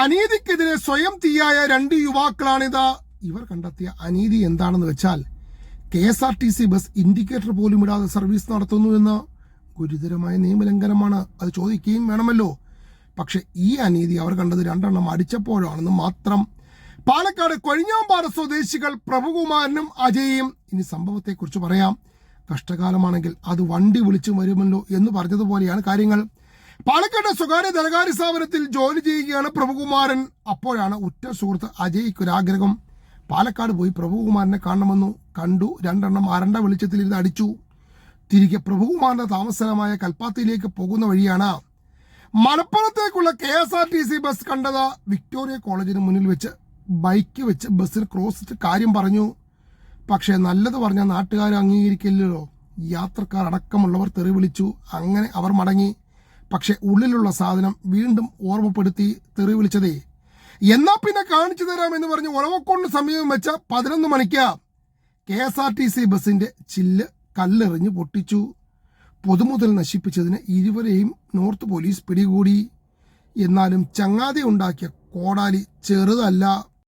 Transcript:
അനീതിക്കെതിരെ സ്വയം തീയായ രണ്ട് യുവാക്കളാണിത്. ഇവർ കണ്ടെത്തിയ അനീതി എന്താണെന്ന് വെച്ചാൽ K S R T C bus indicator പോലും ഇടാതെ സർവീസ് നടത്തുന്നു എന്ന് ഗുരുതരമായ നിയമലംഘനമാണ്. അത് ചോദിക്കുകയും വേണമല്ലോ. പക്ഷെ ഈ അനീതി അവർ കണ്ടത് രണ്ടെണ്ണം അടിച്ചപ്പോഴാണെന്ന് മാത്രം. പാലക്കാട് കൊഴിഞ്ഞാമ്പാറ സ്വദേശികൾ പ്രഭുകുമാരനും അജയും. ഇനി സംഭവത്തെക്കുറിച്ച് പറയാം. കഷ്ടകാലമാണെങ്കിൽ അത് വണ്ടി വിളിച്ചു വരുമല്ലോ എന്ന് പറഞ്ഞതുപോലെയാണ് കാര്യങ്ങൾ. പാലക്കാട് സ്വകാര്യ ധനകാര്യ സ്ഥാപനത്തിൽ ജോലി ചെയ്യുകയാണ് പ്രഭുകുമാരൻ. അപ്പോഴാണ് ഉറ്റ സുഹൃത്ത് അജയ്ക്കൊരാഗ്രഹം പാലക്കാട് പോയി പ്രഭുകുമാരനെ കാണണമെന്നു കണ്ടു. രണ്ടെണ്ണം അരണ്ട വെളിച്ചത്തിലിരുന്ന് അടിച്ചു. തിരികെ പ്രഭുകുമാറിന്റെ താമസസ്ഥലമായ കൽപ്പാത്തിയിലേക്ക് പോകുന്ന വഴിയാണ് മലപ്പുറത്തേക്കുള്ള K S R T C bus കണ്ടത് വിക്ടോറിയ കോളേജിന് മുന്നിൽ വെച്ച്. ബൈക്ക് വെച്ച് ബസ്സിൽ ക്രോസ് കാര്യം പറഞ്ഞു. പക്ഷേ നല്ലത് പറഞ്ഞ നാട്ടുകാർ അംഗീകരിക്കില്ലല്ലോ. യാത്രക്കാർ അടക്കമുള്ളവർ തെറി വിളിച്ചു. അങ്ങനെ അവർ മടങ്ങി. പക്ഷെ ഉള്ളിലുള്ള സാധനം വീണ്ടും ഓർമ്മപ്പെടുത്തി തെറി വിളിച്ചതേ. എന്നാ പിന്നെ കാണിച്ചു തരാം എന്ന് പറഞ്ഞ് ഉളവക്കൊണ്ട് സമീപം വെച്ച പതിനൊന്ന് മണിക്ക് K S R T C ബസിന്റെ ചില്ല് കല്ലെറിഞ്ഞ് പൊട്ടിച്ചു. പൊതുമുതൽ നശിപ്പിച്ചതിന് ഇരുവരെയും നോർത്ത് പോലീസ് പിടികൂടി. എന്നാലും ചങ്ങാതി ഉണ്ടാക്കിയ കോടാലി ചെറുതല്ല.